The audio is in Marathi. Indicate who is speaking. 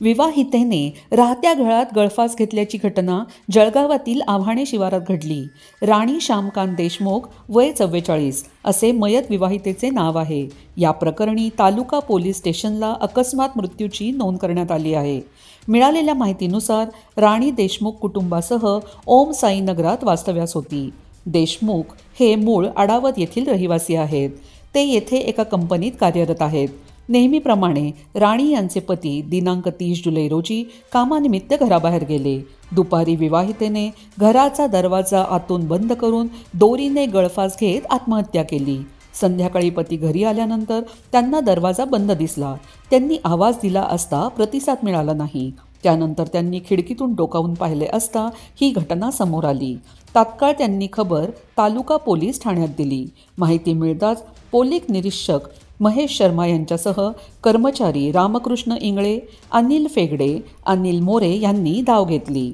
Speaker 1: विवाहितेने राहत्या घरात गळफास घेतल्याची घटना जळगावातील आव्हाणे शिवारात घडली. राणी श्यामकांत देशमुख वय चव्वेचाळीस असे मयत विवाहितेचे नाव आहे. या प्रकरणी तालुका पोलीस स्टेशनला अकस्मात मृत्यूची नोंद करण्यात आली आहे. मिळालेल्या माहितीनुसार राणी देशमुख कुटुंबासह ओम साई नगरात वास्तव्यास होती. देशमुख हे मूळ आडावत येथील रहिवासी आहेत. ते येथे एका कंपनीत कार्यरत आहेत. नेहमीप्रमाणे राणी यांचे पती दिनांक तीस जुलै रोजी कामानिमित्त घराबाहेर गेले. दुपारी विवाहितेने घराचा दरवाजा आतून बंद करून दोरीने गळफास घेत आत्महत्या केली. संध्याकाळी पती घरी आल्यानंतर त्यांना दरवाजा बंद दिसला. त्यांनी आवाज दिला असता प्रतिसाद मिळाला नाही. त्यानंतर त्यांनी खिडकीतून डोकावून पाहिले असता ही घटना समोर आली. तात्काळ त्यांनी खबर तालुका पोलीस ठाण्यात दिली. माहिती मिळताच पोलीस निरीक्षक महेश शर्मा यांच्यासह कर्मचारी रामकृष्ण इंगळे अनिल फेगडे अनिल मोरे यांनी धाव घेतली.